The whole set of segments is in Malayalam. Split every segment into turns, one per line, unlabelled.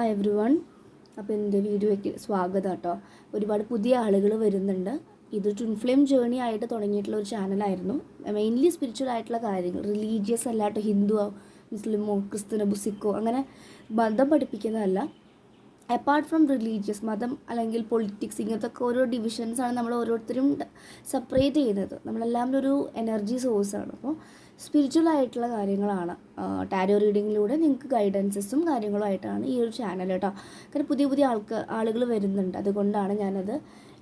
ഹായ് എവ്രി വൺ അപ്പോൾ എന്റെ വീഡിയോയ്ക്ക് സ്വാഗതം കേട്ടോ. ഒരുപാട് പുതിയ ആളുകൾ വരുന്നുണ്ട്. ഇത് ട്വിൻ ഫ്ലെയിം ജേണി ആയിട്ട് തുടങ്ങിയിട്ടുള്ള ഒരു ചാനലായിരുന്നു മെയിൻലി സ്പിരിച്വൽ ആയിട്ടുള്ള കാര്യങ്ങൾ. റിലീജിയസ് അല്ലാട്ടോ ഹിന്ദുവോ മുസ്ലിമോ ക്രിസ്ത്യനോ ബുസിക്കോ അങ്ങനെ മതം പഠിപ്പിക്കുന്നതല്ല. അപ്പാർട്ട് ഫ്രം റിലീജിയസ് മതം അല്ലെങ്കിൽ പൊളിറ്റിക്സ് ഇങ്ങനത്തെ ഒക്കെ ഓരോ ഡിവിഷൻസാണ് നമ്മൾ ഓരോരുത്തരും സെപ്പറേറ്റ് ചെയ്യുന്നത്. നമ്മളെല്ലാവരും ഒരു എനർജി സോഴ്സാണ് അപ്പോൾ സ്പിരിച്വൽ ആയിട്ടുള്ള കാര്യങ്ങളാണ് ടാരോ റീഡിങ്ങിലൂടെ നിങ്ങൾക്ക് ഗൈഡൻസസും കാര്യങ്ങളുമായിട്ടാണ് ഈ ഒരു ചാനൽ കേട്ടോ. കാരണം പുതിയ പുതിയ ആൾക്ക് ആളുകൾ വരുന്നുണ്ട്. അതുകൊണ്ടാണ് ഞാനത്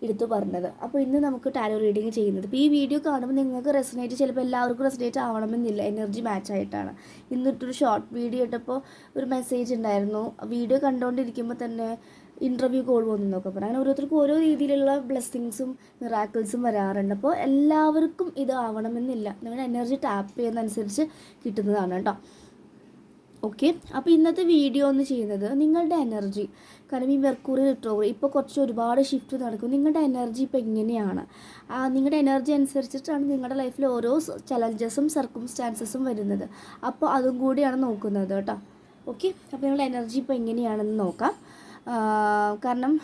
എടുത്തു പറഞ്ഞത്. അപ്പോൾ ഇന്ന് നമുക്ക് ടാരോ റീഡിങ് ചെയ്യുന്നത്. ഇപ്പോൾ ഈ വീഡിയോ കാണുമ്പോൾ നിങ്ങൾക്ക് റെസനേറ്റ് ചിലപ്പോൾ എല്ലാവർക്കും റെസനേറ്റ് ആവണമെന്നില്ല. എനർജി മാച്ച് ആയിട്ടാണ്. ഇന്നിട്ടൊരു ഷോർട്ട് വീഡിയോ ഇട്ടപ്പോൾ ഒരു മെസ്സേജ് ഉണ്ടായിരുന്നു. വീഡിയോ കണ്ടുകൊണ്ടിരിക്കുമ്പോൾ തന്നെ ഇന്റർവ്യൂ കോൾ വന്നു എന്നൊക്കെ പറഞ്ഞു അങ്ങനെ ഓരോരുത്തർക്കും ഓരോ രീതിയിലുള്ള ബ്ലെസ്സിങ്സും മിറാക്കിൾസും വരാറുണ്ട്. അപ്പോൾ എല്ലാവർക്കും ഇത് ആവണമെന്നില്ല. നിങ്ങളുടെ എനർജി ടാപ്പ് ചെയ്യുന്നതനുസരിച്ച് കിട്ടുന്നതാണ് കേട്ടോ. ഓക്കെ അപ്പോൾ ഇന്നത്തെ വീഡിയോ എന്ന് ചെയ്യുന്നത് നിങ്ങളുടെ എനർജി കാരണം ഈ മെർക്കൂറി റിട്രോവറി ഇപ്പോൾ കുറച്ച് ഒരുപാട് ഷിഫ്റ്റ് നടക്കും. നിങ്ങളുടെ എനർജി ഇപ്പോൾ എങ്ങനെയാണ് നിങ്ങളുടെ എനർജി അനുസരിച്ചിട്ടാണ് നിങ്ങളുടെ ലൈഫിൽ ഓരോ ചലഞ്ചസും സർക്കംസ്റ്റാൻസസും വരുന്നത്. അപ്പോൾ അതും കൂടിയാണ് നോക്കുന്നത് കേട്ടോ. ഓക്കെ അപ്പോൾ നിങ്ങളുടെ എനർജി ഇപ്പോൾ എങ്ങനെയാണെന്ന് നോക്കാം. കാരണം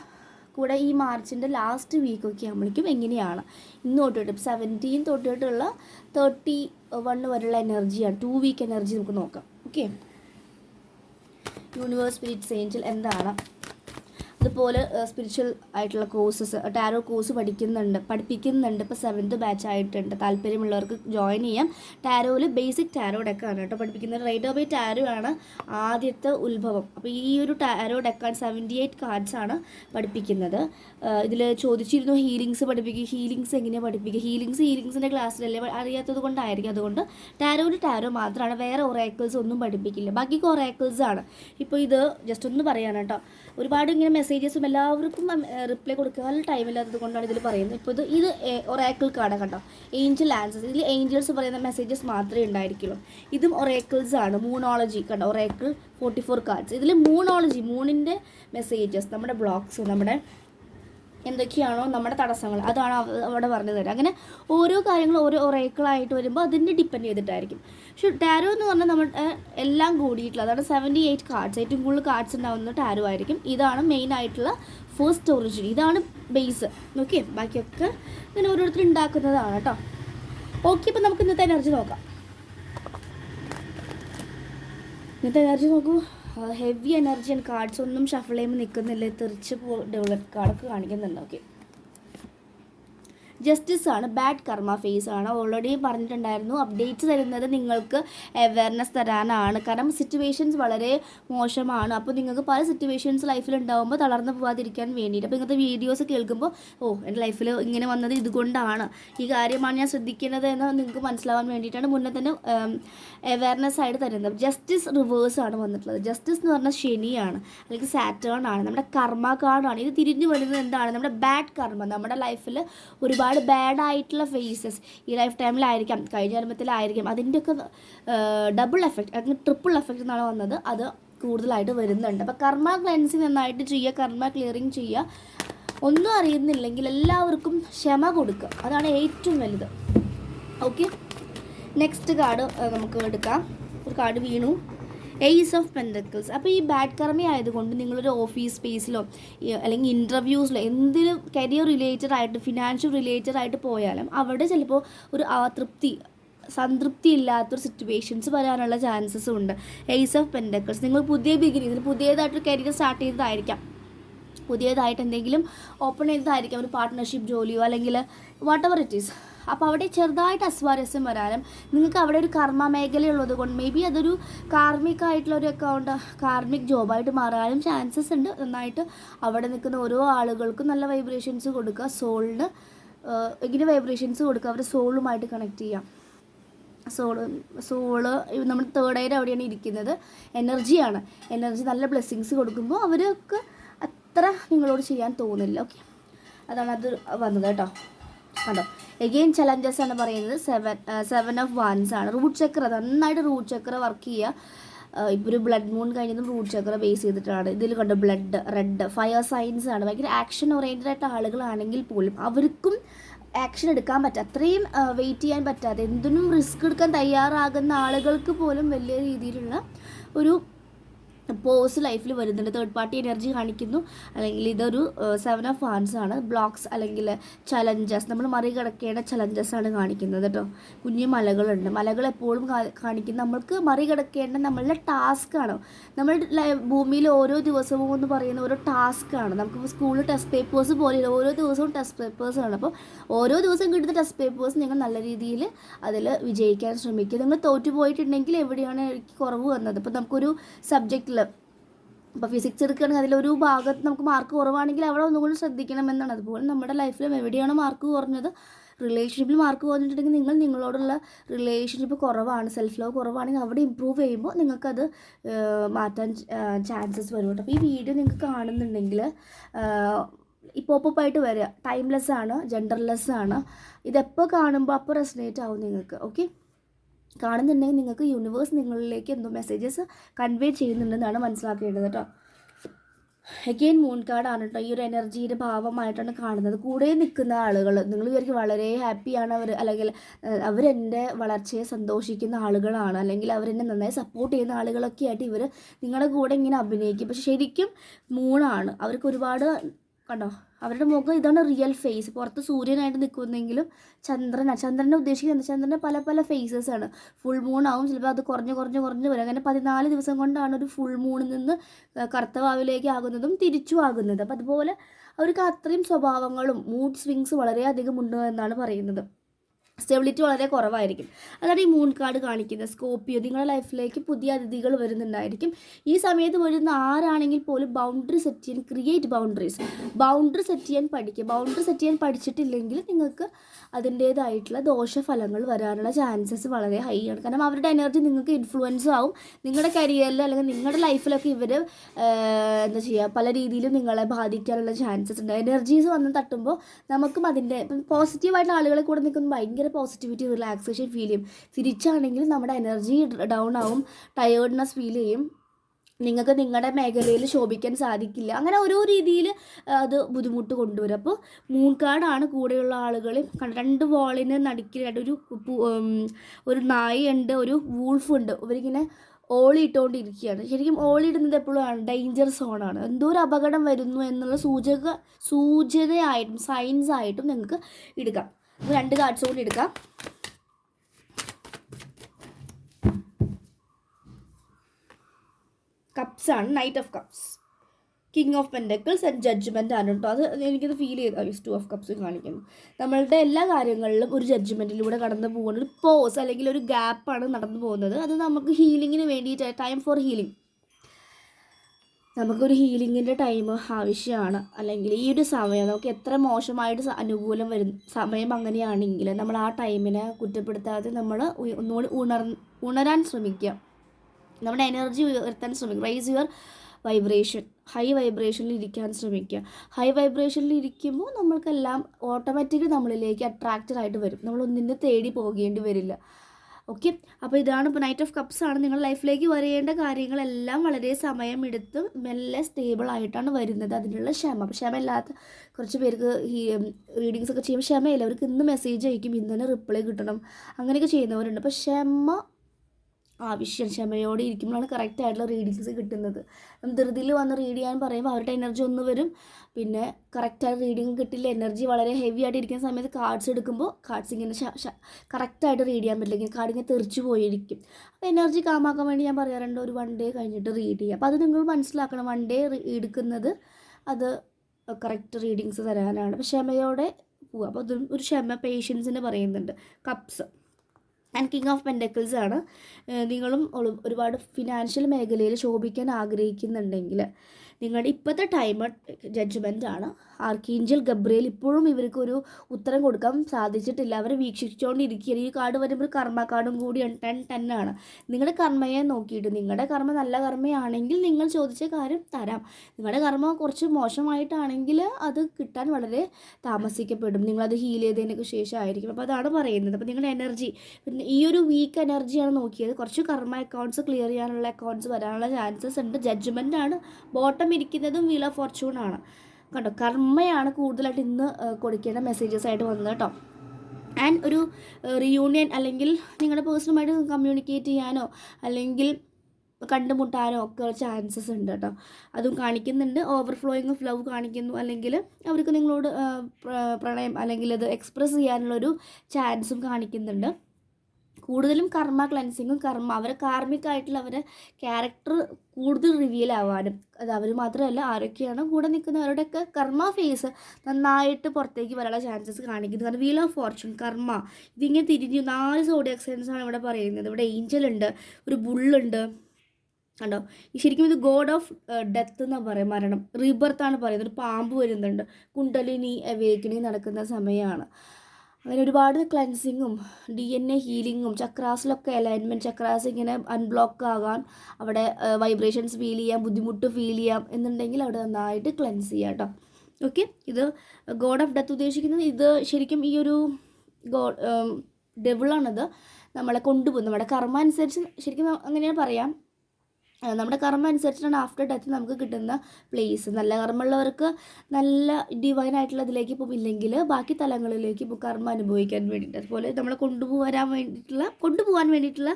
കൂടെ ഈ മാർച്ചിന്റെ ലാസ്റ്റ് വീക്കൊക്കെ ആകുമ്പോഴേക്കും എങ്ങനെയാണ്? ഇന്ന് തൊട്ടിട്ട് സെവന്റീൻ തൊട്ടിട്ടുള്ള തേർട്ടി വൺ വരെയുള്ള എനർജിയാണ് ടു വീക്ക് എനർജി നമുക്ക് നോക്കാം. ഓക്കെ യൂണിവേഴ്സ് സ്പിരിറ്റ്സ് ഏഞ്ചൽ എന്താണ്? അതുപോലെ സ്പിരിച്വൽ ആയിട്ടുള്ള കോഴ്സസ് ടാരോ കോഴ്സ് പഠിക്കുന്നുണ്ട് പഠിപ്പിക്കുന്നുണ്ട്. ഇപ്പോൾ സെവൻത്ത് ബാച്ച് ആയിട്ടുണ്ട്. താല്പര്യമുള്ളവർക്ക് ജോയിൻ ചെയ്യാം. ടാരോയിൽ ബേസിക് ടാരോ ഡെക്കാണ് കേട്ടോ പഠിപ്പിക്കുന്നത്. റൈഡോ ബൈ ടാരോ ആണ് ആദ്യത്തെ ഉത്ഭവം. അപ്പോൾ ഈ ഒരു ടാരോ ഡെക്കാൻ സെവന്റി എയ്റ്റ് കാർഡ്സ് ആണ് പഠിപ്പിക്കുന്നത്. ഇതിൽ ചോദിച്ചിരുന്നു ഹീലിങ്സ് പഠിപ്പിക്കുക ഹീലിങ്സ് എങ്ങനെയാണ് പഠിപ്പിക്കുക? ഹീലിങ്സ് ഹീലിങ്സിന്റെ ക്ലാസ്സിലല്ലേ അറിയാത്തത് കൊണ്ടായിരിക്കും. അതുകൊണ്ട് ടാരോയിൽ ടാരോ മാത്രമാണ് വേറെ ഒറേക്കിൾസ് ഒന്നും പഠിപ്പിക്കില്ല. ബാക്കി ഒറേക്കിൾസ് ആണ്. ഇപ്പോൾ ഇത് ജസ്റ്റ് ഒന്ന് പറയാണ് കേട്ടോ ഒരുപാട് ഇങ്ങനെ മെസ്സേജസും എല്ലാവർക്കും റിപ്ലൈ കൊടുക്കാൻ ടൈമില്ലാത്തത് കൊണ്ടാണ് ഇതിൽ പറയുന്നത്. ഇപ്പോൾ ഇത് ഇത് ഒറേക്കിൾ കാർഡ് കണ്ടോ? ഏഞ്ചൽ ആൻസേഴ്സ് ഇതിൽ ഏഞ്ചൽസ് പറയുന്ന മെസ്സേജസ് മാത്രമേ ഉണ്ടായിരിക്കുള്ളൂ. ഇതും ഒറേക്കിൾസ് ആണ്. മൂണോളജി കണ്ടോ? ഒറേക്കിൾ ഫോർട്ടി ഫോർ കാർഡ്സ് ഇതിൽ മൂണോളജി മൂണിന്റെ മെസ്സേജസ് നമ്മുടെ ബ്ലോഗ്സ് നമ്മുടെ എന്തൊക്കെയാണോ നമ്മുടെ തടസ്സങ്ങൾ അതാണ് അവ- അവിടെ പറഞ്ഞു തരാം. അങ്ങനെ ഓരോ കാര്യങ്ങളും ഓരോ ഒറേക്കളായിട്ട് വരുമ്പോൾ അതിന്റെ ഡിപ്പെൻഡ് ചെയ്തിട്ടായിരിക്കും. പക്ഷെ ടാരോ എന്ന് പറഞ്ഞാൽ നമ്മുടെ എല്ലാം കൂടിയിട്ടുള്ള അതാണ് സെവന്റി എയ്റ്റ് കാർഡ്സ് ഏറ്റവും കൂടുതൽ കാർഡ്സ് ഉണ്ടാവുന്ന ടാരോ ആയിരിക്കും. ഇതാണ് മെയിൻ ആയിട്ടുള്ള ഫസ്റ്റ് ഒറിജിൻ ഇതാണ് ബേസ് ഓക്കെ ബാക്കിയൊക്കെ ഇങ്ങനെ ഓരോരുത്തർ ഉണ്ടാക്കുന്നതാണ് കേട്ടോ ഓക്കെ അപ്പം നമുക്ക് ഇന്നത്തെ എനർജി നോക്കാം. ഇന്നത്തെ എനർജി നോക്കൂ. ഹെവി എനർജി ആൻഡ് കാർഡ്സ് ഒന്നും ഷഫിൾ ചെയ്യുമ്പോൾ നിൽക്കുന്നില്ല തിരിച്ച് ഡെവലപ്പ് കാർഡൊക്കെ കാണിക്കുന്നുണ്ട്. ഓക്കെ ജസ്റ്റിസ് ആണ് ബാഡ് കർമ്മ ഫേസ് ആണ്. ഓൾറെഡി പറഞ്ഞിട്ടുണ്ടായിരുന്നു അപ്ഡേറ്റ്സ് തരുന്നത് നിങ്ങൾക്ക് അവയർനെസ് തരാനാണ്. കാരണം സിറ്റുവേഷൻസ് വളരെ മോശമാണ്. അപ്പോൾ നിങ്ങൾക്ക് പല സിറ്റുവേഷൻസ് ലൈഫിൽ ഉണ്ടാകുമ്പോൾ തളർന്നു പോകാതിരിക്കാൻ വേണ്ടിയിട്ട്. അപ്പോൾ ഇങ്ങനത്തെ വീഡിയോസ് കേൾക്കുമ്പോൾ ഓ എന്റെ ലൈഫിൽ ഇങ്ങനെ വന്നത് ഇതുകൊണ്ടാണ്. ഈ കാര്യമാണ് ഞാൻ ശ്രദ്ധിക്കുന്നത് എന്ന് നിങ്ങൾക്ക് മനസ്സിലാവാൻ വേണ്ടിയിട്ടാണ് മുന്നേ തന്നെ അവയർനെസ് ആയിട്ട് തരുന്നത്. ജസ്റ്റിസ് റിവേഴ്സ് ആണ് വന്നിട്ടുള്ളത്. ജസ്റ്റിസ് എന്ന് പറഞ്ഞാൽ ശനിയാണ് അല്ലെങ്കിൽ സാറ്റേൺ ആണ്. നമ്മുടെ കർമ്മ കാർഡാണ് ഇത് തിരിഞ്ഞു വരുന്നത് എന്താണ്? നമ്മുടെ ബാഡ് കർമ്മ നമ്മുടെ ലൈഫിൽ ഒരുപാട് ബാഡ് ആയിട്ടുള്ള ഫേസസ് ഈ ലൈഫ് ടൈമിലായിരിക്കാം കഴിഞ്ഞ ജന്മത്തിലായിരിക്കാം. അതിന്റെയൊക്കെ ഡബിൾ എഫക്റ്റ് അല്ലെങ്കിൽ ട്രിപ്പിൾ എഫക്റ്റ് എന്നാണ് വന്നത്. അത് കൂടുതലായിട്ട് വരുന്നുണ്ട്. അപ്പോൾ കർമ്മ ക്ലെൻസിങ് നന്നായിട്ട് ചെയ്യുക കർമ്മ ക്ലിയറിങ് ചെയ്യുക. ഒന്നും അറിയുന്നില്ലെങ്കിൽ എല്ലാവർക്കും ക്ഷമ കൊടുക്കുക. അതാണ് ഏറ്റവും വലുത്. ഓക്കെ നെക്സ്റ്റ് കാർഡ് നമുക്ക് എടുക്കാം. ഒരു കാർഡ് വീണു. എയ്സ് ഓഫ് പെൻഡക്കിൾസ് അപ്പോൾ ഈ ബാഡ് കർമ്മി ആയതുകൊണ്ട് നിങ്ങളൊരു ഓഫീസ് സ്പേസിലോ അല്ലെങ്കിൽ ഇന്റർവ്യൂസിലോ എന്തിലും കരിയർ റിലേറ്റഡ് ആയിട്ട് ഫിനാൻഷ്യൽ റിലേറ്റഡ് ആയിട്ട് പോയാലും അവിടെ ചിലപ്പോൾ ഒരു അതൃപ്തി സംതൃപ്തി ഇല്ലാത്തൊരു സിറ്റുവേഷൻസ് വരാനുള്ള ചാൻസസ് ഉണ്ട്. എയ്സ് ഓഫ് പെൻഡക്കിൾസ് നിങ്ങൾ പുതിയ ബിഗിനിങ് പുതിയതായിട്ട് കരിയർ സ്റ്റാർട്ട് ചെയ്തതായിരിക്കാം. പുതിയതായിട്ട് എന്തെങ്കിലും ഓപ്പൺ ചെയ്തതായിരിക്കാം. ഒരു പാർട്ട്ണർഷിപ്പ് ജോലിയോ അല്ലെങ്കിൽ വാട്ട് എവർ ഇറ്റ് ഈസ് അപ്പോൾ അവിടെ ചെറുതായിട്ട് അസ്വാരസ്യം വരാനും നിങ്ങൾക്ക് അവിടെ ഒരു കർമ്മ മേഖലയുള്ളത് കൊണ്ട് മേ ബി അതൊരു കാർമിക് ആയിട്ടുള്ള ഒരു അക്കൗണ്ട് കാർമിക് ജോബായിട്ട് മാറാനും ചാൻസസ് ഉണ്ട്. നന്നായിട്ട് അവിടെ നിൽക്കുന്ന ഓരോ ആളുകൾക്കും നല്ല വൈബ്രേഷൻസ് കൊടുക്കുക. സോളിന് ഇങ്ങനെ വൈബ്രേഷൻസ് കൊടുക്കുക. അവരുടെ സോളുമായിട്ട് കണക്ട് ചെയ്യാം. സോൾ സോൾ നമ്മൾ തേർഡ് ഐഡ് അവിടെയാണ് ഇരിക്കുന്നത്. എനർജിയാണ് എനർജി നല്ല ബ്ലെസ്സിങ്സ് കൊടുക്കുമ്പോൾ അവർക്ക് അത്ര നിങ്ങളോട് ചെയ്യാൻ തോന്നില്ല. ഓക്കെ അതാണ് അത് വന്നത് കേട്ടോ. കണ്ടോ? എഗെയിൻ ചലഞ്ചസ് എന്ന് പറയുന്നത്. സെവൻ സെവൻ ഓഫ് വൺസ് ആണ്. റൂട്ട് ചക്ര നന്നായിട്ട് റൂട്ട് ചക്ര വർക്ക് ചെയ്യുക. ഇപ്പോൾ ഒരു ബ്ലഡ് മൂൺ കഴിഞ്ഞതും റൂട്ട് ചക്ര ബേസ് ചെയ്തിട്ടാണ്. ഇതിൽ കണ്ടോ ബ്ലഡ് റെഡ് ഫയർ സയൻസ് ആണ്. ഭയങ്കര ആക്ഷൻ ഓറിയന്റഡ് ആയിട്ട് ആളുകളാണെങ്കിൽ പോലും അവർക്കും ആക്ഷൻ എടുക്കാൻ പറ്റും അത്രയും വെയിറ്റ് ചെയ്യാൻ പറ്റാതെ എന്തിനും റിസ്ക് എടുക്കാൻ തയ്യാറാകുന്ന ആളുകൾക്ക് പോലും വലിയ രീതിയിലുള്ള ഒരു പോസ് ലൈഫിൽ വരുന്നുണ്ട്. തേർഡ് പാർട്ടി എനർജി കാണിക്കുന്നു. അല്ലെങ്കിൽ ഇതൊരു സെവൻ ഓഫ് ഫാൻസ് ആണ്. ബ്ലോക്സ് അല്ലെങ്കിൽ ചലഞ്ചസ് നമ്മൾ മറികടക്കേണ്ട ചലഞ്ചസ് ആണ് കാണിക്കുന്നത് കേട്ടോ കുഞ്ഞു മലകളുണ്ട്. മലകൾ എപ്പോഴും കാണിക്കുന്നു. നമ്മൾക്ക് മറികടക്കേണ്ട നമ്മളുടെ ടാസ്ക് ആണ്. നമ്മൾ ഭൂമിയിൽ ഓരോ ദിവസവും എന്ന് പറയുന്ന ഓരോ ടാസ്ക് ആണ്. നമുക്ക് സ്കൂളിൽ ടെസ്റ്റ് പേപ്പേഴ്സ് പോലെ ഓരോ ദിവസവും ടെസ്റ്റ് പേപ്പേഴ്സ് ആണ്. അപ്പോൾ ഓരോ ദിവസം കിട്ടുന്ന ടെസ്റ്റ് പേപ്പേഴ്സ് നിങ്ങൾ നല്ല രീതിയിൽ അതിൽ വിജയിക്കാൻ ശ്രമിക്കുക. നിങ്ങൾ തോറ്റുപോയിട്ടുണ്ടെങ്കിൽ എവിടെയാണ് എനിക്ക് കുറവ് വന്നത്? അപ്പോൾ നമുക്കൊരു സബ്ജക്റ്റിൽ ഇപ്പോൾ ഫിസിക്സ് എടുക്കുകയാണെങ്കിൽ അതിലൊരു ഭാഗത്ത് നമുക്ക് മാർക്ക് കുറവാണെങ്കിൽ അവിടെ ഒന്നുകൂടി ശ്രദ്ധിക്കണമെന്നാണ് അതുപോലെ നമ്മുടെ ലൈഫിലും എവിടെയാണ് മാർക്ക് കുറഞ്ഞത് റിലേഷൻഷിപ്പിൽ മാർക്ക് കുറഞ്ഞിട്ടുണ്ടെങ്കിൽ നിങ്ങൾ നിങ്ങളോടുള്ള റിലേഷൻഷിപ്പ് കുറവാണ് സെൽഫ് ലവ് കുറവാണെങ്കിൽ അവിടെ ഇമ്പ്രൂവ് ചെയ്യുമ്പോൾ നിങ്ങൾക്കത് മാറ്റാൻ ചാൻസസ് വരും അപ്പോൾ ഈ വീഡിയോ നിങ്ങൾക്ക് കാണുന്നുണ്ടെങ്കിൽ ഈ പോപ്പപ്പ് ആയിട്ട് വരിക ടൈംലെസ് ആണ് ജെൻഡർലെസ് ആണ്. ഇതെപ്പോൾ കാണുമ്പോൾ അപ്പോൾ റെസിനേറ്റ് ആവും നിങ്ങൾക്ക്. ഓക്കെ കാണുന്നുണ്ടെങ്കിൽ നിങ്ങൾക്ക് യൂണിവേഴ്സ് നിങ്ങളിലേക്ക് എന്തോ മെസ്സേജസ് കൺവേ ചെയ്യുന്നുണ്ടെന്നാണ് മനസ്സിലാക്കേണ്ടത് കേട്ടോ. അഗെയിൻ മൂൺ കാർഡാണ് കേട്ടോ. ഈ ഒരു എനർജിയുടെ ഭാവമായിട്ടാണ് കാണുന്നത്. കൂടെ നിൽക്കുന്ന ആളുകൾ നിങ്ങൾ വിചാരിക്കും വളരെ ഹാപ്പിയാണ് അവർ അല്ലെങ്കിൽ അവരെന്റെ വളർച്ചയെ സന്തോഷിക്കുന്ന ആളുകളാണ് അല്ലെങ്കിൽ അവരെന്നെ നന്നായി സപ്പോർട്ട് ചെയ്യുന്ന ആളുകളൊക്കെ ആയിട്ട് ഇവർ നിങ്ങളുടെ കൂടെ ഇങ്ങനെ അഭിനയിക്കും. പക്ഷെ ശരിക്കും മൂണാണ് അവർക്ക് ഒരുപാട് കണ്ടോ? അവരുടെ മുഖം ഇതാണ് റിയൽ ഫേസ് പുറത്ത് സൂര്യനായിട്ട് നിൽക്കുന്നെങ്കിലും ചന്ദ്രനാണ് ചന്ദ്രനെ ഉദ്ദേശിക്കുന്നത് ചന്ദ്രന്റെ പല പല ഫേസസ് ആണ്. ഫുൾ മൂൺ ആവും. ചിലപ്പോൾ അത് കുറഞ്ഞ് കുറഞ്ഞ് കുറഞ്ഞ് വരും. അങ്ങനെ പതിനാല് ദിവസം കൊണ്ടാണ് ഒരു ഫുൾ മൂണിൽ നിന്ന് കർത്തവാവിലേക്ക് ആകുന്നതും തിരിച്ചു ആകുന്നത്. അപ്പം അതുപോലെ അവർക്ക് അത്രയും സ്വഭാവങ്ങളും മൂഡ് സ്വിങ്സ് വളരെയധികം ഉണ്ട് എന്നാണ് പറയുന്നത്. സ്റ്റെബിലിറ്റി വളരെ കുറവായിരിക്കും. അതാണ് ഈ മൂൺ കാർഡ് കാണിക്കുന്നത്. സ്കോപ്പിയോ നിങ്ങളുടെ ലൈഫിലേക്ക് പുതിയ അതിഥികൾ വരുന്നുണ്ടായിരിക്കും. ഈ സമയത്ത് വരുന്ന ആരാണെങ്കിൽ പോലും ബൗണ്ടറി സെറ്റ് ചെയ്യാൻ ക്രിയേറ്റ് ബൗണ്ടറീസ് ബൗണ്ടറി സെറ്റ് ചെയ്യാൻ പഠിക്കുക. ബൗണ്ടറി സെറ്റ് ചെയ്യാൻ പഠിച്ചിട്ടില്ലെങ്കിൽ നിങ്ങൾക്ക് അതിന്റേതായിട്ടുള്ള ദോഷഫലങ്ങൾ വരാനുള്ള ചാൻസസ് വളരെ ഹൈ ആണ്. കാരണം അവരുടെ എനർജി നിങ്ങൾക്ക് ഇൻഫ്ലുവൻസ് ആവും. നിങ്ങളുടെ കരിയറിൽ അല്ലെങ്കിൽ നിങ്ങളുടെ ലൈഫിലൊക്കെ ഇവർ എന്താ ചെയ്യുക പല രീതിയിലും നിങ്ങളെ ബാധിക്കാനുള്ള ചാൻസസ് ഉണ്ട്. എനർജീസ് വന്ന് തട്ടുമ്പോൾ നമുക്കും അതിന്റെ പോസിറ്റീവായിട്ടുള്ള ആളുകളെ കൂടെ നിൽക്കുന്നത് ഭയങ്കര പോസിറ്റിവിറ്റി റിലാക്സേഷൻ ഫീൽ ചെയ്യും. തിരിച്ചാണെങ്കിൽ നമ്മുടെ എനർജി ഡൗൺ ആവും ടയേർഡ്നെസ് ഫീൽ ചെയ്യും. നിങ്ങൾക്ക് നിങ്ങളുടെ മേഖലയിൽ ശോഭിക്കാൻ സാധിക്കില്ല. അങ്ങനെ ഓരോ രീതിയിൽ അത് ബുദ്ധിമുട്ട് കൊണ്ടുവരും. അപ്പോൾ മൂൺ കാർഡാണ് കൂടെയുള്ള ആളുകൾ. രണ്ട് വാളിന് നടുക്കിലായിട്ട് ഒരു ഒരു ഉം, ഒരു വൂൾഫ് ഉണ്ട് ഇവരിങ്ങനെ ഓളി ഇട്ടുകൊണ്ടിരിക്കുകയാണ് ശരിക്കും ഓളി ഇടുന്നത് എപ്പോഴും ഡേഞ്ചർ സോണാണ് എന്തോ ഒരു അപകടം വരുന്നു എന്നുള്ള സൂചക സൂചനയായിട്ടും സയൻസ് ആയിട്ടും നിങ്ങൾക്ക് എടുക്കാം. രണ്ട് കാർഡ്സ് കൂടി എടുക്കാം. കപ്സ് ആണ് knight of cups king of pentacles and judgement ആണ് കേട്ടോ അത് എനിക്കത് ഫീൽ ചെയ്ത ടു ഓഫ് കപ്സ് കാണിക്കുന്നു. നമ്മളുടെ എല്ലാ കാര്യങ്ങളിലും ഒരു ജഡ്ജ്മെന്റിലൂടെ കടന്നു പോകുന്ന ഒരു പോസ് അല്ലെങ്കിൽ ഒരു ഗ്യാപ്പാണ് നടന്നു പോകുന്നത്. അത് നമുക്ക് ഹീലിങ്ങിന് വേണ്ടിയിട്ട് ടൈം ഫോർ ഹീലിംഗ് നമുക്കൊരു ഹീലിങ്ങിന്റെ ടൈം ആവശ്യമാണ്. അല്ലെങ്കിൽ ഈ ഒരു സമയം നമുക്ക് എത്ര മോശമായിട്ട് അനുകൂലം വരുന്ന സമയം അങ്ങനെയാണെങ്കിൽ നമ്മൾ ആ ടൈമിനെ കുറ്റപ്പെടുത്താതെ നമ്മൾ ഒന്നുകൂടി ഉണർ ഉണരാൻ ശ്രമിക്കുക. നമ്മുടെ എനർജി ഉയർത്താൻ ശ്രമിക്കുക. റൈസ് യുവർ വൈബ്രേഷൻ ഹൈ വൈബ്രേഷനിൽ ഇരിക്കാൻ ശ്രമിക്കുക. ഹൈ വൈബ്രേഷനിൽ ഇരിക്കുമ്പോൾ നമ്മൾക്കെല്ലാം ഓട്ടോമാറ്റിക്കലി നമ്മളിലേക്ക് അട്രാക്റ്റഡ് ആയിട്ട് വരും. നമ്മൾ ഒന്നിനെ തേടി പോകേണ്ടി വരില്ല. ഓക്കെ? അപ്പോൾ ഇതാണ് ഇപ്പോൾ നൈറ്റ് ഓഫ് കപ്സ് ആണ്. നിങ്ങൾ ലൈഫിലേക്ക് വരേണ്ട കാര്യങ്ങളെല്ലാം വളരെ സമയമെടുത്ത് മെല്ലെ സ്റ്റേബിൾ ആയിട്ടാണ് വരുന്നത് അതിനുള്ള ക്ഷമ. ക്ഷമ ഇല്ലാത്ത കുറച്ച് പേർക്ക് ഈ റീഡിങ്സ് ഒക്കെ ചെയ്യുമ്പോൾ ക്ഷമയില്ല. അവർക്ക് ഇന്ന് മെസ്സേജ് അയക്കും ഇന്ന് തന്നെ റിപ്ലൈ കിട്ടണം. അങ്ങനെയൊക്കെ ചെയ്യുന്നവരുണ്ട്. അപ്പോൾ ക്ഷമ ആവശ്യം ക്ഷമയോടെ ഇരിക്കുമ്പോഴാണ് കറക്റ്റ് ആയിട്ടുള്ള റീഡിങ്സ് കിട്ടുന്നത്. ധൃതിയിൽ വന്ന് റീഡ് ചെയ്യാൻ പറയുമ്പോൾ അവരുടെ എനർജി ഒന്ന് വരും. പിന്നെ കറക്റ്റായിട്ട് റീഡിങ് കിട്ടില്ല എനർജി വളരെ ഹെവി ആയിട്ട് ഇരിക്കുന്ന സമയത്ത് കാർഡ്സ് എടുക്കുമ്പോൾ കാർഡ്സ് ഇങ്ങനെ കറക്റ്റായിട്ട് റീഡ് ചെയ്യാൻ പറ്റില്ല. ഇങ്ങനെ കാർഡ് ഇങ്ങനെ തെറിച്ച് പോയിരിക്കും. അപ്പോൾ എനർജി കാമാക്കാൻ വേണ്ടി ഞാൻ പറയാറുണ്ട് ഒരു വൺ ഡേ കഴിഞ്ഞിട്ട് റീഡ് ചെയ്യുക അപ്പോൾ അത് നിങ്ങൾ മനസ്സിലാക്കണം. വൺ ഡേ എടുക്കുന്നത് അത് കറക്റ്റ് റീഡിങ്സ് തരാനാണ്. അപ്പോൾ ക്ഷമയോടെ പോവുക. അപ്പോൾ അതും ഒരു ക്ഷമ പേഷ്യൻസിന് പറയുന്നുണ്ട്. Cups and king of pentacles ആണ്. നിങ്ങളും ഒരുപാട് ഫിനാൻഷ്യൽ മേഖലയിൽ ശോഭിക്കാൻ ആഗ്രഹിക്കുന്നുണ്ടെങ്കിൽ നിങ്ങളുടെ ഇപ്പോഴത്തെ ടൈം ജഡ്ജ്മെന്റ് ആണ്. ആർക്കേഞ്ചൽ ഗബ്രിയേൽ ഇപ്പോഴും ഇവർക്കൊരു ഉത്തരം കൊടുക്കാൻ സാധിച്ചിട്ടില്ല. അവരെ വീക്ഷിച്ചുകൊണ്ടിരിക്കുകയാണ്. ഈ കാർഡ് വരുമ്പോൾ കർമ്മ കാർഡും കൂടിയാണ് ടെൻ ടെൻ ആണ്. നിങ്ങളുടെ കർമ്മയെ നോക്കിയിട്ട് നിങ്ങളുടെ കർമ്മ നല്ല കർമ്മയാണെങ്കിൽ നിങ്ങൾ ചോദിച്ച കാര്യം തരാം. നിങ്ങളുടെ കർമ്മ കുറച്ച് മോശമായിട്ടാണെങ്കിൽ അത് കിട്ടാൻ വളരെ താമസിക്കപ്പെടും. നിങ്ങളത് ഹീൽ ചെയ്തതിനൊക്കെ ശേഷമായിരിക്കും അപ്പോൾ അതാണ് പറയുന്നത്. അപ്പോൾ നിങ്ങളുടെ എനർജി ഈ ഒരു വീക്ക് എനർജിയാണ് നോക്കിയത്. കുറച്ച് കർമ്മ അക്കൗണ്ട്സ് ക്ലിയർ ചെയ്യാനുള്ള അക്കൗണ്ട്സ് വരാനുള്ള ചാൻസസ് ഉണ്ട്. ജഡ്ജ്മെന്റ് ആണ്. ബോട്ടം ഇരിക്കുന്നതും വീൽ ഓഫ് ഫോർച്യൂൺ ആണ്. കണ്ടോ? കർമ്മയാണ് കൂടുതലായിട്ട് ഇന്ന് കൊടുക്കേണ്ട മെസ്സേജസ് ആയിട്ട് വന്നത് കേട്ടോ. ആൻഡ് ഒരു റിയൂണിയൻ അല്ലെങ്കിൽ നിങ്ങളുടെ പേഴ്സണുമായിട്ട് കമ്മ്യൂണിക്കേറ്റ് ചെയ്യാനോ അല്ലെങ്കിൽ കണ്ടുമുട്ടാനോ ഒക്കെ ചാൻസസ് ഉണ്ട് കേട്ടോ. അതും കാണിക്കുന്നുണ്ട്. ഓവർഫ്ലോയിങ് ഓഫ് ലവ് കാണിക്കുന്നു. അല്ലെങ്കിൽ അവർക്ക് നിങ്ങളോട് പ്രണയം അല്ലെങ്കിൽ അത് എക്സ്പ്രസ് ചെയ്യാനുള്ളൊരു ചാൻസും കാണിക്കുന്നുണ്ട്. കൂടുതലും കർമ്മ ക്ലൻസിങ്ങും കർമ്മ. അവരെ കാർമിക് ആയിട്ടുള്ള അവരെ ക്യാരക്ടർ കൂടുതൽ റിവീൽ ആവാനും അത് അവർ മാത്രമല്ല ആരൊക്കെയാണ് കൂടെ നിൽക്കുന്നവരുടെയൊക്കെ കർമ്മ ഫേസ് നന്നായിട്ട് പുറത്തേക്ക് വരാനുള്ള ചാൻസസ് കാണിക്കുന്നു. കാരണം വീൽ ഓഫ് ഫോർച്യൂൺ കർമ്മ ഇതിങ്ങനെ തിരിഞ്ഞു നാല് സോഡിയക് ആണ് ഇവിടെ പറയുന്നത്. ഇവിടെ ഏഞ്ചൽ ഉണ്ട് ഒരു ബുള്ളുണ്ട് കണ്ടോ? ശരിക്കും ഇത് ഗോഡ് ഓഫ് ഡെത്ത് എന്നാണ് പറയുക മരണം. റീബർത്താണ് പറയുന്നത്. ഒരു പാമ്പ് വരുന്നുണ്ട്. കുണ്ടലിനി അവേക്കണിങ് നടക്കുന്ന സമയമാണ് അങ്ങനെ ഒരുപാട് ക്ലൻസിങ്ങും ഡി എൻ എ ഹീലിങ്ങും ചക്രാസിലൊക്കെ അലൈൻമെന്റ് ചക്രാസ് ഇങ്ങനെ അൺബ്ലോക്ക് ആകാൻ അവിടെ വൈബ്രേഷൻസ് ഫീൽ ചെയ്യാം ബുദ്ധിമുട്ട് ഫീൽ ചെയ്യാം എന്നുണ്ടെങ്കിൽ അവിടെ നന്നായിട്ട് ക്ലൻസ് ചെയ്യാം കേട്ടോ. ഓക്കെ ഇത് ഗോഡ് ഓഫ് ഡെത്ത് ഉദ്ദേശിക്കുന്നത് ഇത് ശരിക്കും ഈ ഒരു ഗോ ഡെവിളാണത് നമ്മളെ കൊണ്ടുപോകും നമ്മുടെ കർമ്മ അനുസരിച്ച് ശരിക്കും അങ്ങനെയാണ് പറയാം. നമ്മുടെ കർമ്മം അനുസരിച്ചിട്ടാണ് ആഫ്റ്റർ ഡെത്ത് നമുക്ക് കിട്ടുന്ന പ്ലേസ് നല്ല കർമ്മമുള്ളവർക്ക് നല്ല ഡിവൈൻ ആയിട്ടുള്ള ഇതിലേക്ക് പോകും ഇല്ലെങ്കിൽ ബാക്കി തലങ്ങളിലേക്ക് ഇപ്പോൾ കർമ്മം അനുഭവിക്കാൻ വേണ്ടിയിട്ട് അതുപോലെ നമ്മളെ കൊണ്ടുപോകാൻ വേണ്ടിയിട്ടുള്ള കൊണ്ടുപോകാൻ വേണ്ടിയിട്ടുള്ള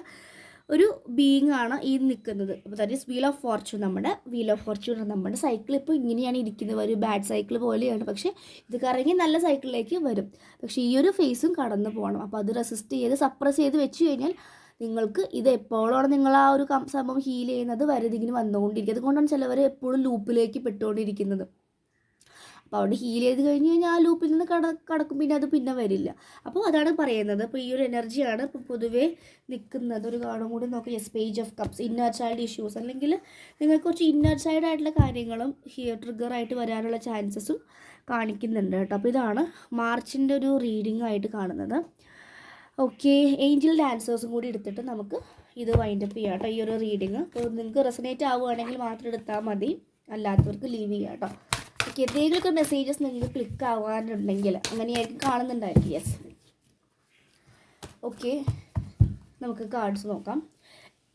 ഒരു ബീങ് ആണ് ഈ നിൽക്കുന്നത് അപ്പോൾ that is wheel of fortune നമ്മുടെ വീൽ ഓഫ് ഫോർച്യൂൺ നമ്മുടെ സൈക്കിൾ ഇപ്പോൾ ഇങ്ങനെയാണ് ഇരിക്കുന്നത്. ഒരു ബാഡ് സൈക്കിൾ പോലെയാണ്. പക്ഷേ ഇത് കറങ്ങി നല്ല സൈക്കിളിലേക്ക് വരും. പക്ഷേ ഈ ഒരു ഫേസും കടന്നു പോകണം. അപ്പോൾ അത് റെസിസ്റ്റ് ചെയ്ത് സപ്രസ് ചെയ്ത് വെച്ച് കഴിഞ്ഞാൽ നിങ്ങൾക്ക് ഇത് എപ്പോഴാണ് നിങ്ങൾ ആ ഒരു സംഭവം ഹീൽ ചെയ്യുന്നത്? വരുതിങ്ങനെ വന്നുകൊണ്ടിരിക്കും അതുകൊണ്ടാണ് ചിലവർ എപ്പോഴും ലൂപ്പിലേക്ക് പെട്ടുകൊണ്ടിരിക്കുന്നത്. അപ്പോൾ അവിടെ ഹീൽ ചെയ്ത് കഴിഞ്ഞ് കഴിഞ്ഞാൽ ആ ലൂപ്പിൽ നിന്ന് കട കടക്കും. പിന്നെ അത് പിന്നെ വരില്ല. അപ്പോൾ അതാണ് പറയുന്നത്. അപ്പോൾ ഈ ഒരു എനർജിയാണ് ഇപ്പോൾ പൊതുവേ നിൽക്കുന്നത്. ഒരു കാണും കൂടി നോക്കി. Yes page of cups inner child issues അല്ലെങ്കിൽ നിങ്ങൾക്ക് കുറച്ച് ഇന്നർ ചൈൽഡ് ആയിട്ടുള്ള കാര്യങ്ങളും ട്രിഗർ ആയിട്ട് വരാനുള്ള ചാൻസസും കാണിക്കുന്നുണ്ട് കേട്ടോ. അപ്പോൾ ഇതാണ് മാർച്ചിന്റെ ഒരു റീഡിംഗ് ആയിട്ട് കാണുന്നത്. ഓക്കെ ഏഞ്ചൽ ഡാൻസേഴ്സും കൂടി എടുത്തിട്ട് നമുക്ക് ഇത് വൈൻഡപ്പ് ചെയ്യാം കേട്ടോ ഈ ഒരു റീഡിങ് നിങ്ങൾക്ക് റെസനേറ്റ് ആവുകയാണെങ്കിൽ മാത്രം എടുത്താൽ മതി. അല്ലാത്തവർക്ക് ലീവ് ചെയ്യാം കേട്ടോ ഓക്കെ എന്തെങ്കിലുമൊക്കെ മെസ്സേജസ് നിങ്ങൾക്ക് ക്ലിക്ക് ആവാനുണ്ടെങ്കിൽ അങ്ങനെയായിരിക്കും കാണുന്നുണ്ടായിരിക്കും യെസ് ഓക്കെ നമുക്ക് കാർഡ്സ് നോക്കാം.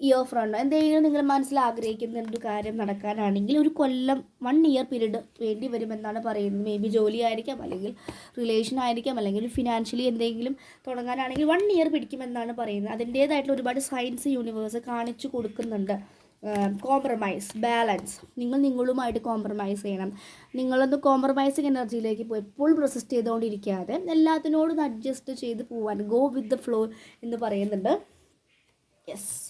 ഇയർ ഉണ്ടോ? എന്തെങ്കിലും നിങ്ങൾ മനസ്സിൽ ആഗ്രഹിക്കുന്ന ഒരു കാര്യം നടക്കാനാണെങ്കിൽ ഒരു കൊല്ലം വൺ ഇയർ പീരീഡ് വേണ്ടി വരുമെന്നാണ് പറയുന്നത്. മേ ബി ജോലി ആയിരിക്കാം അല്ലെങ്കിൽ റിലേഷൻ ആയിരിക്കാം അല്ലെങ്കിൽ ഫിനാൻഷ്യലി എന്തെങ്കിലും തുടങ്ങാനാണെങ്കിൽ വൺ ഇയർ പിടിക്കുമെന്നാണ് പറയുന്നത്. അതിന്റേതായിട്ടുള്ള ഒരുപാട് സയൻസ് യൂണിവേഴ്സ് കാണിച്ചു കൊടുക്കുന്നുണ്ട്. കോംപ്രമൈസ് ബാലൻസ് നിങ്ങൾ നിങ്ങളുമായിട്ട് കോംപ്രമൈസ് ചെയ്യണം. നിങ്ങളൊന്ന് കോംപ്രമൈസിങ് എനർജിയിലേക്ക് പോയി എപ്പോഴും റെസിസ്റ്റ് ചെയ്തുകൊണ്ടിരിക്കാതെ എല്ലാത്തിനോടും അഡ്ജസ്റ്റ് ചെയ്ത് പോവാൻ ഗോ വിത്ത് ദ ഫ്ലോ എന്ന് പറയുന്നുണ്ട്. Yes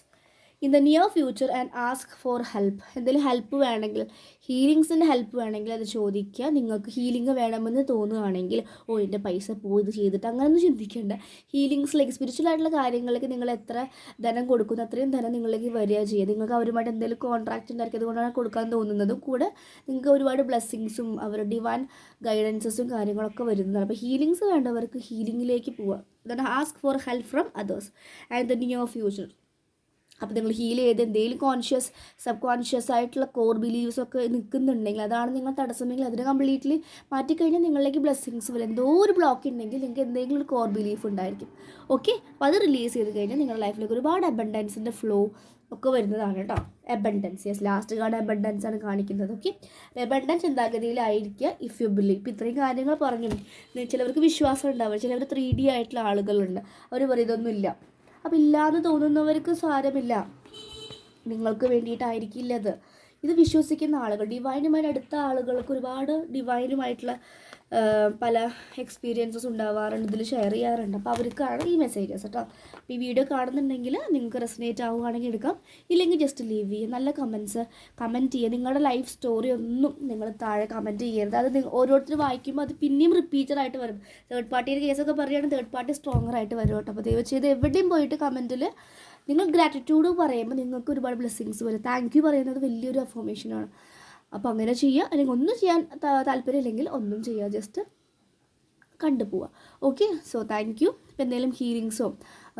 in the near future and ask for help. എന്തെങ്കിലും ഹെൽപ്പ് വേണമെങ്കിൽ ഹീലിങ്സിന്റെ ഹെൽപ്പ് വേണമെങ്കിൽ അത് ചോദിക്കുക. നിങ്ങൾക്ക് ഹീലിംഗ് വേണമെന്ന് തോന്നുകയാണെങ്കിൽ ഓ എന്റെ പൈസ പോയി ഇത് ചെയ്തിട്ട് അങ്ങനെയൊന്നും ചിന്തിക്കേണ്ട. ഹീലിങ്സിലേക്ക് സ്പിരിച്വൽ ആയിട്ടുള്ള കാര്യങ്ങളിലേക്ക് നിങ്ങൾ എത്ര ധനം കൊടുക്കുന്നു അത്രയും ധനം നിങ്ങളിലേക്ക് വരിക ചെയ്യുക. നിങ്ങൾക്ക് അവരുമായിട്ട് എന്തെങ്കിലും കോൺട്രാക്റ്റ് ഉണ്ടാക്കി അതുകൊണ്ടാണ് കൊടുക്കാൻ തോന്നുന്നതും കൂടെ നിങ്ങൾക്ക് ഒരുപാട് ബ്ലെസ്സിങ്സും അവരുടെ ഡിവാൻ ഗൈഡൻസസും കാര്യങ്ങളൊക്കെ വരുന്നതാണ്. അപ്പോൾ ഹീലിങ്സ് വേണ്ടവർക്ക് ഹീലിങ്ങിലേക്ക് പോവുക. Then ask for help from others and the near future അപ്പോൾ നിങ്ങൾ ഹീൽ ചെയ്ത് എന്തെങ്കിലും കോൺഷ്യസ് സബ് കോൺഷ്യസ് ആയിട്ടുള്ള കോർ ബിലീവ്സ് ഒക്കെ നിൽക്കുന്നുണ്ടെങ്കിൽ അതാണ് നിങ്ങൾ തടസ്സമെങ്കിൽ അതിനെ കംപ്ലീറ്റ്ലി മാറ്റിക്കഴിഞ്ഞാൽ നിങ്ങളിലേക്ക് ബ്ലെസ്സിങ്സ് വരും. എന്തോ ഒരു ബ്ലോക്ക് ഉണ്ടെങ്കിൽ നിങ്ങൾക്ക് എന്തെങ്കിലും ഒരു കോർ ബിലീഫ് ഉണ്ടായിരിക്കും. ഓക്കെ അപ്പോൾ അത് റിലീസ് ചെയ്ത് കഴിഞ്ഞാൽ നിങ്ങളുടെ ലൈഫിലേക്ക് ഒരുപാട് അബൻഡൻസിന്റെ ഫ്ലോ ഒക്കെ വരുന്നതാണ് കേട്ടോ. Abundance yes last card abundance ആണ് കാണിക്കുന്നത്. ഓക്കെ എബൻഡൻസ് ചിന്താഗതിയിലായിരിക്കുക ഇഫ് യു ബിലീവ് ഇപ്പം ഇത്രയും കാര്യങ്ങൾ പറഞ്ഞു ചിലവർക്ക് വിശ്വാസം ഉണ്ടാവില്ല. ചിലവർ ത്രീ ഡി ആയിട്ടുള്ള ആളുകളുണ്ട്. അവർ പറയും ഇതൊന്നും ഇല്ല അപ്പം ഇല്ലാന്ന് തോന്നുന്നവർക്ക് സാരമില്ല. നിങ്ങൾക്ക് വേണ്ടിയിട്ടായിരിക്കില്ല അത് ഇത് വിശ്വസിക്കുന്ന ആളുകൾ. ഡിവൈനുമായിട്ട് അടുത്ത ആളുകൾക്ക് ഒരുപാട് ഡിവൈനുമായിട്ടുള്ള പല എക്സ്പീരിയൻസസ് ഉണ്ടാവാറുണ്ട് ഇതിൽ ഷെയർ ചെയ്യാറുണ്ട്. അപ്പോൾ അവർക്കാണ് ഈ മെസ്സേജസ് കേട്ടോ അപ്പോൾ ഈ വീഡിയോ കാണുന്നുണ്ടെങ്കിൽ നിങ്ങൾക്ക് റെസിനേറ്റ് ആവുകയാണെങ്കിൽ എടുക്കാം. ഇല്ലെങ്കിൽ ജസ്റ്റ് ലീവ് ചെയ്യുക നല്ല കമൻസ് കമന്റ് ചെയ്യുക നിങ്ങളുടെ ലൈഫ് സ്റ്റോറി ഒന്നും നിങ്ങൾ താഴെ കമന്റ് ചെയ്യരുത്. അത് ഓരോരുത്തർ വായിക്കുമ്പോൾ അത് പിന്നെയും റിപ്പീറ്റഡ് ആയിട്ട് വരും. തേർഡ് പാർട്ടിയുടെ കേസൊക്കെ പറയുകയാണെങ്കിൽ തേർഡ് പാർട്ടി സ്ട്രോങ്ങർ ആയിട്ട് വരും കേട്ടോ. അപ്പോൾ ദയവ് ചെയ്ത് എവിടെയും പോയിട്ട് കമന്റിൽ നിങ്ങൾ ഗ്രാറ്റിറ്റ്യൂഡ് പറയുമ്പോൾ നിങ്ങൾക്ക് ഒരുപാട് ബ്ലെസ്സിങ്സ് വരും. താങ്ക് യു പറയുന്നത് വലിയൊരു അഫോമേഷനാണ് അപ്പോൾ അങ്ങനെ ചെയ്യുക അല്ലെങ്കിൽ ഒന്നും ചെയ്യാൻ താല്പര്യമില്ലെങ്കിൽ ഒന്നും ചെയ്യുക ജസ്റ്റ് കണ്ടു പോവുക ഓക്കെ സോ താങ്ക് യു ഇപ്പം എന്തെങ്കിലും ഹീലിങ്സോ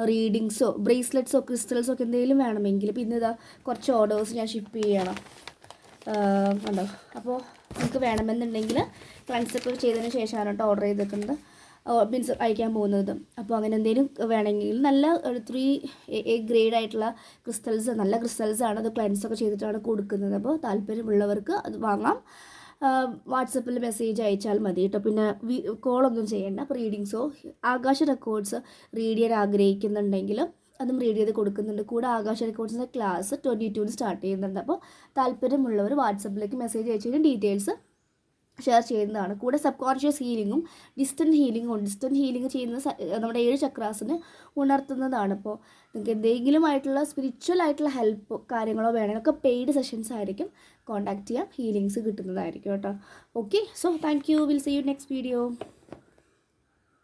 റീഡിങ്സോ ബ്രേസ്ലെറ്റ്സോ ക്രിസ്റ്റൽസോ ഒക്കെ എന്തെങ്കിലും വേണമെങ്കിൽ പിന്നെ ഇതാ കുറച്ച് ഓർഡേഴ്സ് ഞാൻ ഷിപ്പ് ചെയ്യണം. ഉണ്ടോ അപ്പോൾ നിങ്ങൾക്ക് വേണമെന്നുണ്ടെങ്കിൽ ക്ലൻസൊക്കെ ചെയ്തതിന് ശേഷമാണ് കേട്ടോ ഓർഡർ ചെയ്തേക്കുന്നത്. മീൻസ് അയക്കാൻ പോകുന്നത്. അപ്പോൾ അങ്ങനെ എന്തെങ്കിലും വേണമെങ്കിൽ നല്ല ഒരു ത്രീ എ ഗ്രേഡ് ആയിട്ടുള്ള ക്രിസ്റ്റൽസ് നല്ല ക്രിസ്റ്റൽസ് ആണ് അത് ക്ലൻസൊക്കെ ചെയ്തിട്ടാണ് കൊടുക്കുന്നത്. അപ്പോൾ താല്പര്യമുള്ളവർക്ക് അത് വാങ്ങാം. വാട്സപ്പിൽ മെസ്സേജ് അയച്ചാൽ മതി കേട്ടോ പിന്നെ കോളൊന്നും ചെയ്യേണ്ട. അപ്പോൾ റീഡിങ്സോ ആകാശ റെക്കോർഡ്സ് റീഡ് ചെയ്യാൻ ആഗ്രഹിക്കുന്നുണ്ടെങ്കിൽ അതും റീഡ് ചെയ്ത് കൊടുക്കുന്നുണ്ട്. കൂടെ ആകാശ റെക്കോർഡ്സിന്റെ ക്ലാസ് ട്വന്റി ടൂവിന് സ്റ്റാർട്ട് ചെയ്യുന്നുണ്ട്. അപ്പോൾ താല്പര്യമുള്ളവർ വാട്സപ്പിലേക്ക് മെസ്സേജ് അയച്ചു കഴിഞ്ഞാൽ ഡീറ്റെയിൽസ് ഷെയർ ചെയ്യുന്നതാണ്. കൂടെ സബ് കോൺഷ്യസ് ഹീലിങ്ങും ഡിസ്റ്റന്റ് ഹീലിങ്ങും ഉണ്ട്. ഡിസ്റ്റന്റ് ഹീലിംഗ് ചെയ്യുന്ന നമ്മുടെ ഏഴ് ചക്രാസിന് ഉണർത്തുന്നതാണ്. അപ്പോൾ നിങ്ങൾക്ക് എന്തെങ്കിലും ആയിട്ടുള്ള സ്പിരിച്വൽ ആയിട്ടുള്ള ഹെൽപ്പ് കാര്യങ്ങളോ വേണമെങ്കിൽ ഒക്കെ പെയ്ഡ് സെഷൻസ് ആയിരിക്കും. കോൺടാക്ട് ചെയ്യാം. ഹീലിങ്സ് കിട്ടുന്നതായിരിക്കും കേട്ടോ. Okay so thank you will see you next video